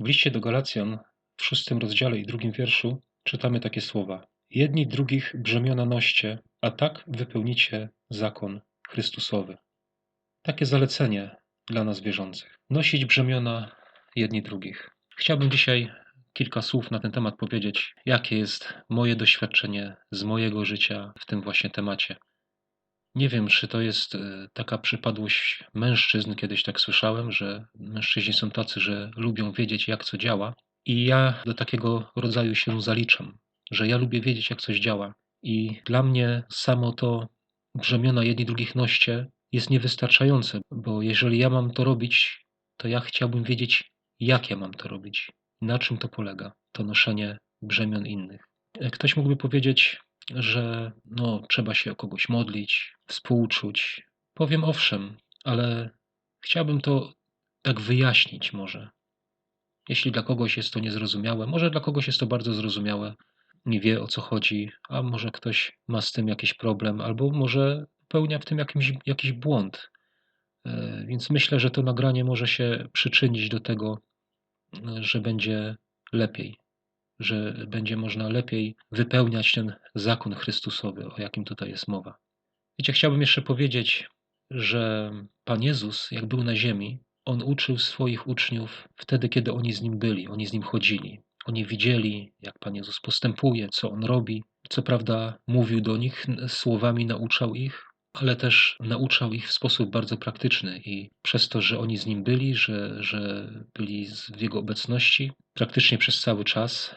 W liście do Galacjan w szóstym rozdziale i drugim wierszu czytamy takie słowa. Jedni drugich brzemiona noście, a tak wypełnicie zakon Chrystusowy. Takie zalecenie dla nas wierzących. Nosić brzemiona jedni drugich. Chciałbym dzisiaj kilka słów na ten temat powiedzieć, jakie jest moje doświadczenie z mojego życia w tym właśnie temacie. Nie wiem, czy to jest e, taka przypadłość mężczyzn, kiedyś tak słyszałem, że mężczyźni są tacy, że lubią wiedzieć, jak co działa, i ja do takiego rodzaju się zaliczam, że ja lubię wiedzieć, jak coś działa. I dla mnie samo to brzemiona jedni drugich noście jest niewystarczające, bo jeżeli ja mam to robić, to ja chciałbym wiedzieć, jak ja mam to robić, na czym to polega, to noszenie brzemion innych. Ktoś mógłby powiedzieć, że no, trzeba się o kogoś modlić, współczuć. Powiem owszem, ale chciałbym to tak wyjaśnić może. Jeśli dla kogoś jest to niezrozumiałe, może dla kogoś jest to bardzo zrozumiałe, nie wie o co chodzi, a może ktoś ma z tym jakiś problem, albo może popełnia w tym jakimś, jakiś błąd. E, więc myślę, że to nagranie może się przyczynić do tego, że będzie lepiej, że będzie można lepiej wypełniać ten zakon Chrystusowy, o jakim tutaj jest mowa. Wiecie, chciałbym jeszcze powiedzieć, że Pan Jezus, jak był na ziemi, on uczył swoich uczniów wtedy, kiedy oni z nim byli, oni z nim chodzili. Oni widzieli, jak Pan Jezus postępuje, co on robi. Co prawda, mówił do nich słowami, nauczał ich, ale też nauczał ich w sposób bardzo praktyczny i przez to, że oni z nim byli, że, że byli w jego obecności praktycznie przez cały czas,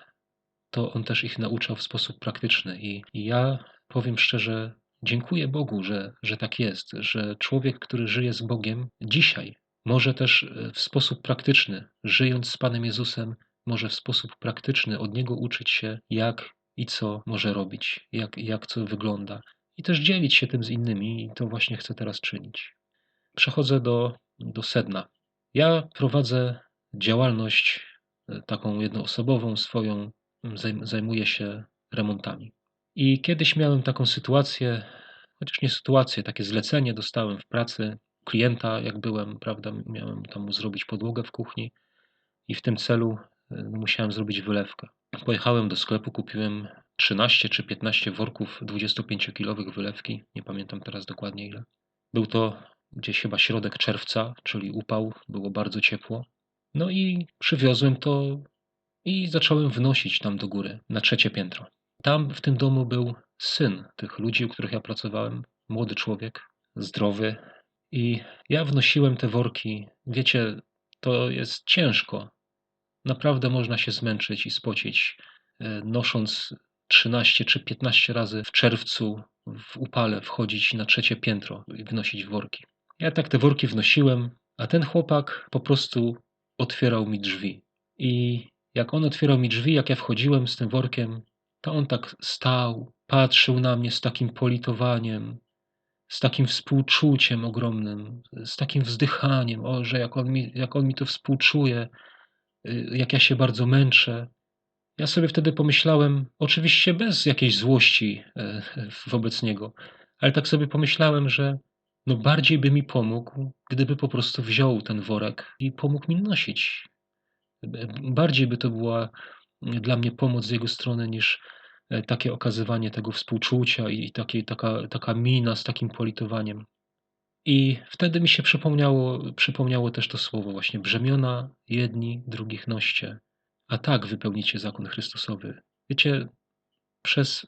to on też ich nauczał w sposób praktyczny. I, i ja powiem szczerze, dziękuję Bogu, że, że tak jest, że człowiek, który żyje z Bogiem dzisiaj, może też e, w sposób praktyczny, żyjąc z Panem Jezusem, może w sposób praktyczny od Niego uczyć się, jak i co może robić, jak, jak co wygląda, i też dzielić się tym z innymi, i to właśnie chcę teraz czynić. Przechodzę do, do sedna. Ja prowadzę działalność e, taką jednoosobową, swoją, zajmuję się remontami. I kiedyś miałem taką sytuację, chociaż nie sytuację, takie zlecenie dostałem w pracy klienta, jak byłem, prawda, miałem tam zrobić podłogę w kuchni i w tym celu e, musiałem zrobić wylewkę. Pojechałem do sklepu, kupiłem 13 czy 15 worków 25-kilowych wylewki, nie pamiętam teraz dokładnie ile. Był to gdzieś chyba środek czerwca, czyli upał, było bardzo ciepło. No i przywiozłem to i zacząłem wnosić tam do góry, na trzecie piętro. Tam w tym domu był syn tych ludzi, u których ja pracowałem, młody człowiek, zdrowy. I ja wnosiłem te worki. Wiecie, to jest ciężko. Naprawdę można się zmęczyć i spocić, e, nosząc 13 czy 15 razy w czerwcu w upale wchodzić na trzecie piętro i wnosić worki. Ja tak te worki wnosiłem, a ten chłopak po prostu otwierał mi drzwi. I jak on otwierał mi drzwi, jak ja wchodziłem z tym workiem, to on tak stał, patrzył na mnie z takim politowaniem, z takim współczuciem ogromnym, z takim wzdychaniem, o, że jak on mi, jak on mi to współczuje, y, jak ja się bardzo męczę. Ja sobie wtedy pomyślałem, oczywiście bez jakiejś złości e, wobec niego, ale tak sobie pomyślałem, że no bardziej by mi pomógł, gdyby po prostu wziął ten worek i pomógł mi nosić. Bardziej by to była dla mnie pomoc z jego strony niż e, takie okazywanie tego współczucia i takie, taka, taka mina z takim politowaniem. I wtedy mi się przypomniało, przypomniało też to słowo właśnie brzemiona jedni drugich noście a tak wypełnicie zakon Chrystusowy. Wiecie, przez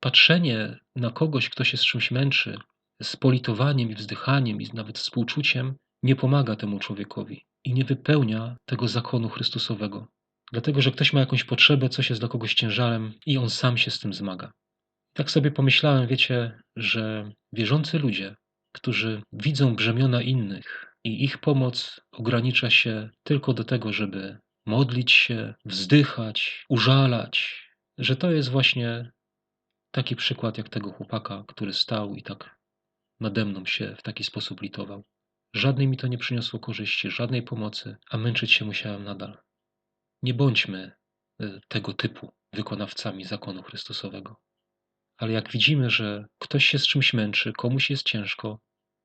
patrzenie na kogoś, kto się z czymś męczy, z politowaniem i wzdychaniem i nawet współczuciem, nie pomaga temu człowiekowi i nie wypełnia tego zakonu Chrystusowego. Dlatego, że ktoś ma jakąś potrzebę, coś jest dla kogoś ciężarem i on sam się z tym zmaga. Tak sobie pomyślałem, wiecie, że wierzący ludzie, którzy widzą brzemiona innych i ich pomoc ogranicza się tylko do tego, żeby modlić się, wzdychać, użalać, że to jest właśnie taki przykład jak tego chłopaka, który stał i tak nade mną się w taki sposób litował. Żadnej mi to nie przyniosło korzyści, żadnej pomocy, a męczyć się musiałem nadal. Nie bądźmy e, tego typu wykonawcami zakonu Chrystusowego. Ale jak widzimy, że ktoś się z czymś męczy, komuś jest ciężko,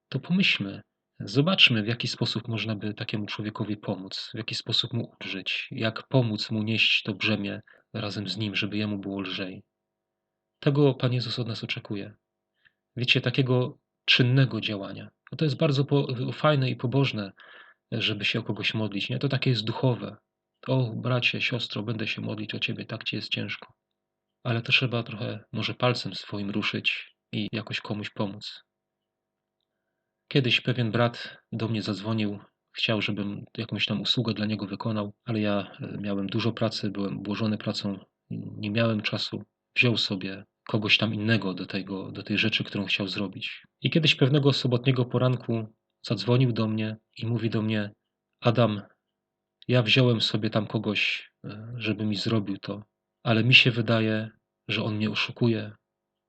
to pomyślmy, Zobaczmy, w jaki sposób można by takiemu człowiekowi pomóc, w jaki sposób mu ulżyć, jak pomóc mu nieść to brzemię razem z nim, żeby jemu było lżej. Tego Pan Jezus od nas oczekuje. Wiecie, takiego czynnego działania. To jest bardzo po, fajne i pobożne, żeby się o kogoś modlić. Nie? To takie jest duchowe. O, bracie, siostro, będę się modlić o ciebie, tak ci jest ciężko. Ale to trzeba trochę może palcem swoim ruszyć i jakoś komuś pomóc. Kiedyś pewien brat do mnie zadzwonił, chciał, żebym jakąś tam usługę dla niego wykonał, ale ja e, miałem dużo pracy, byłem obłożony pracą, nie miałem czasu. Wziął sobie kogoś tam innego do, tego, do tej rzeczy, którą chciał zrobić. I kiedyś pewnego sobotniego poranku zadzwonił do mnie i mówi do mnie: Adam, ja wziąłem sobie tam kogoś, e, żeby mi zrobił to, ale mi się wydaje, że on mnie oszukuje,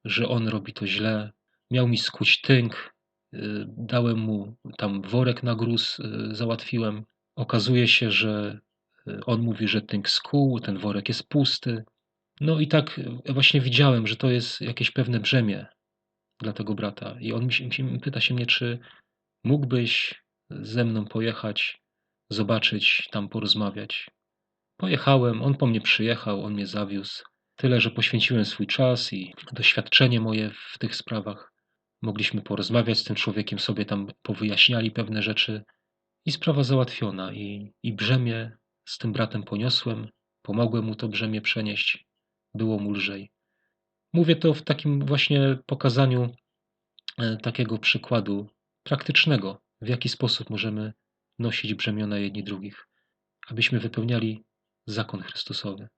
że on robi to źle. Miał mi skuć tynk, e, dałem mu tam worek na gruz, e, załatwiłem. Okazuje się, że on mówi, że tynk skuł, ten worek jest pusty. No i tak właśnie widziałem, że to jest jakieś pewne brzemię dla tego brata. I on mi pyta się mnie, czy mógłbyś ze mną pojechać, zobaczyć, tam porozmawiać. Pojechałem, on po mnie przyjechał, on mnie zawiózł. Tyle, że poświęciłem swój czas i doświadczenie moje w tych sprawach. Mogliśmy porozmawiać z tym człowiekiem, sobie tam powyjaśniali pewne rzeczy i sprawa załatwiona. I, i brzemię z tym bratem poniosłem, pomogłem mu to brzemię przenieść było mu lżej. Mówię to w takim właśnie pokazaniu e, takiego przykładu praktycznego, w jaki sposób możemy nosić brzemiona jedni drugich, abyśmy wypełniali zakon Chrystusowy.